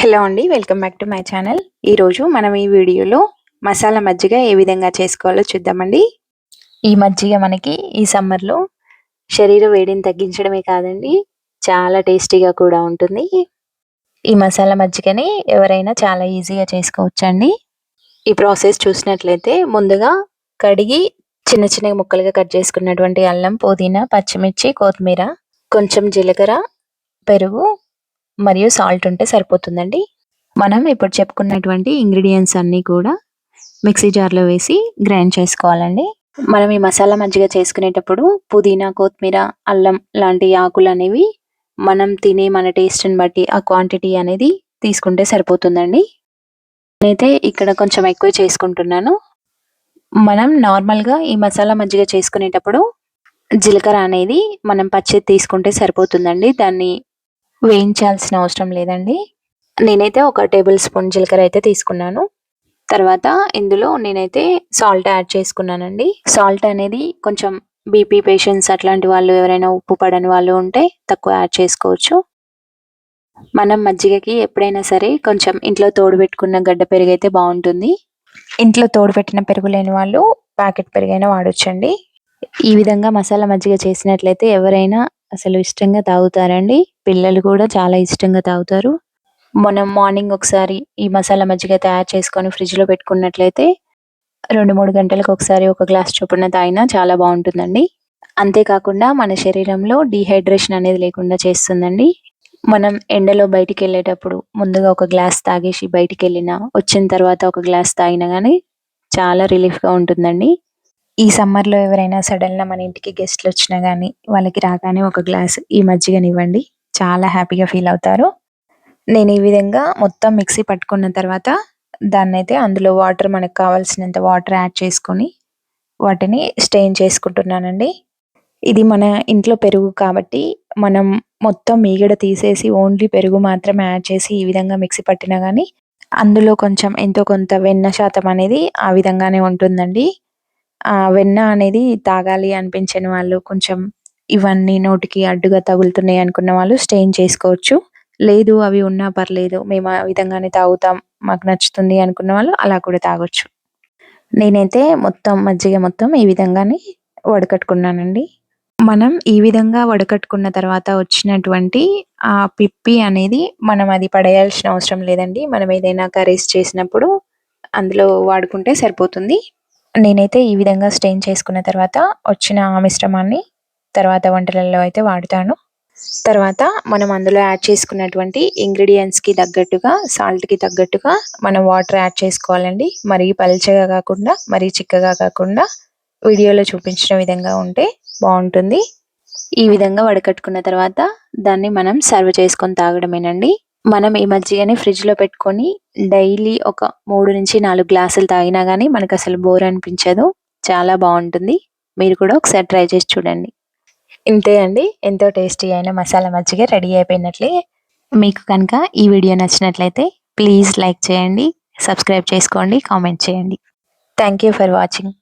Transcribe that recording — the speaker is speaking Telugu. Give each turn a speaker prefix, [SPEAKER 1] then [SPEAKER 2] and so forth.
[SPEAKER 1] హలో అండి welcome back to my channel ఈరోజు మనం ఈ వీడియోలో మసాలా మజ్జిగ ఏ విధంగా చేసుకోవాలో చూద్దామండి ఈ మజ్జిగ మనకి ఈ సమ్మర్లో శరీర వేడిని తగ్గించడమే కాదండి చాలా టేస్టీగా కూడా ఉంటుంది ఈ మసాలా మజ్జిగని ఎవరైనా చాలా ఈజీగా అండి ఈ ప్రాసెస్ చూసినట్లయితే ముందుగా కడిగి చిన్న చిన్న ముక్కలుగా కట్ చేసుకున్నటువంటి అల్లం పుదీనా పచ్చిమిర్చి కొత్తిమీర కొంచెం జీలకర్ర పెరుగు మరియు సాల్ట్ ఉంటే సరిపోతుందండి మనం ఇప్పుడు చెప్పుకున్నటువంటి ఇంగ్రీడియంట్స్ అన్నీ కూడా మిక్సీ జార్లో వేసి గ్రైండ్ చేసుకోవాలండి మనం ఈ మసాలా మజ్జిగ చేసుకునేటప్పుడు పుదీనా కొత్తిమీర అల్లం లాంటి ఆకులు అనేవి మనం తినే మన టేస్ట్ని బట్టి ఆ క్వాంటిటీ అనేది తీసుకుంటే సరిపోతుందండి నేనైతే ఇక్కడ కొంచెం ఎక్కువ చేసుకుంటున్నాను మనం నార్మల్గా ఈ మసాలా మజ్జిగ చేసుకునేటప్పుడు జీలకర్ర అనేది మనం పచ్చి తీసుకుంటే సరిపోతుందండి దాన్ని వేయించాల్సిన అవసరం లేదండి నేనైతే ఒక టేబుల్ స్పూన్ జీలకర్ర అయితే తీసుకున్నాను తర్వాత ఇందులో నేనైతే సాల్ట్ యాడ్ చేసుకున్నానండి సాల్ట్ అనేది కొంచెం బీపీ పేషెంట్స్ అట్లాంటి వాళ్ళు ఎవరైనా ఉప్పు పడని వాళ్ళు ఉంటే తక్కువ యాడ్ చేసుకోవచ్చు మనం మజ్జిగకి ఎప్పుడైనా సరే కొంచెం ఇంట్లో తోడు పెట్టుకున్న గడ్డ పెరుగు అయితే బాగుంటుంది ఇంట్లో తోడు పెట్టిన పెరుగు లేని వాళ్ళు ప్యాకెట్ పెరుగైనా వాడొచ్చండి ఈ విధంగా మసాలా మజ్జిగ చేసినట్లయితే ఎవరైనా అసలు ఇష్టంగా తాగుతారండి పిల్లలు కూడా చాలా ఇష్టంగా తాగుతారు మనం మార్నింగ్ ఒకసారి ఈ మసాలా మజ్జిగ తయారు చేసుకొని ఫ్రిడ్జ్ లో పెట్టుకున్నట్లయితే రెండు మూడు గంటలకు ఒకసారి ఒక గ్లాస్ చొప్పున తాగినా చాలా బాగుంటుందండి అంతేకాకుండా మన శరీరంలో డీహైడ్రేషన్ అనేది లేకుండా చేస్తుందండి మనం ఎండలో బయటికి వెళ్ళేటప్పుడు ముందుగా ఒక గ్లాస్ తాగేసి బయటికి వెళ్ళినా వచ్చిన తర్వాత ఒక గ్లాస్ తాగినా కానీ చాలా రిలీఫ్గా ఉంటుందండి ఈ సమ్మర్ లో ఎవరైనా సడన్ గా మన ఇంటికి గెస్ట్లు వచ్చినా గానీ వాళ్ళకి రాగానే ఒక గ్లాస్ ఈ మజ్జిగనివ్వండి చాలా హ్యాపీగా ఫీల్ అవుతారు. నేను ఈ విధంగా మొత్తం మిక్సీ పట్టుకున్న తర్వాత దాన్నైతే అందులో వాటర్ మనకు కావాల్సినంత వాటర్ యాడ్ చేసుకొని వాటిని స్టెయిన్ చేసుకుంటున్నానండి. ఇది మన ఇంట్లో పెరుగు కాబట్టి మనం మొత్తం మీగడ తీసేసి ఓన్లీ పెరుగు మాత్రమే యాడ్ చేసి ఈ విధంగా మిక్సీ పట్టినా కానీ అందులో కొంచెం ఎంతో కొంత వెన్న శాతం అనేది ఆ విధంగానే ఉంటుందండి. వెన్న అనేది తాగాలి అనిపించని వాళ్ళు కొంచెం ఇవన్నీ నోటికి అడ్డుగా తగులుతున్నాయి అనుకున్న వాళ్ళు స్టెయిన్ చేసుకోవచ్చు లేదు అవి ఉన్నా పర్లేదు మేము ఆ విధంగానే తాగుతాం మాకు నచ్చుతుంది అనుకున్న వాళ్ళు అలా కూడా తాగొచ్చు నేనైతే మొత్తం మజ్జిగ మొత్తం ఈ విధంగానే వడకట్టుకున్నానండి మనం ఈ విధంగా వడకట్టుకున్న తర్వాత వచ్చినటువంటి ఆ పిప్పి అనేది మనం అది పడేయాల్సిన అవసరం లేదండి మనం ఏదైనా కర్రీస్ చేసినప్పుడు అందులో వాడుకుంటే సరిపోతుంది నేనైతే ఈ విధంగా స్టెయిన్ చేసుకున్న తర్వాత వచ్చిన మిశ్రమాన్ని తర్వాత వంటలలో అయితే వాడుతాను తర్వాత మనం అందులో యాడ్ చేసుకున్నటువంటి ఇంగ్రీడియంట్స్కి తగ్గట్టుగా సాల్ట్కి తగ్గట్టుగా మనం వాటర్ యాడ్ చేసుకోవాలండి మరీ పలచగా కాకుండా మరీ చిక్కగా కాకుండా వీడియోలో చూపించిన విధంగా ఉంటే బాగుంటుంది ఈ విధంగా వడకట్టుకున్న తర్వాత దాన్ని మనం సర్వ్ చేసుకొని తాగడమేనండి మనం ఈ మధ్యగానే ఫ్రిడ్జ్ లో పెట్టుకొని డైలీ ఒక మూడు నుంచి నాలుగు గ్లాసులు తాగినా గానీ మనకు అసలు బోర్ అనిపించదు చాలా బాగుంటుంది మీరు కూడా ఒకసారి ట్రై చేసి చూడండి ఇంతే అండి ఎంతో టేస్టీ అయిన మసాలా మజ్జిగ రెడీ అయిపోయినట్లే
[SPEAKER 2] మీకు కనుక ఈ వీడియో నచ్చినట్లయితే ప్లీజ్ లైక్ చేయండి సబ్స్క్రైబ్ చేసుకోండి కామెంట్ చేయండి థ్యాంక్ యూ ఫర్ వాచింగ్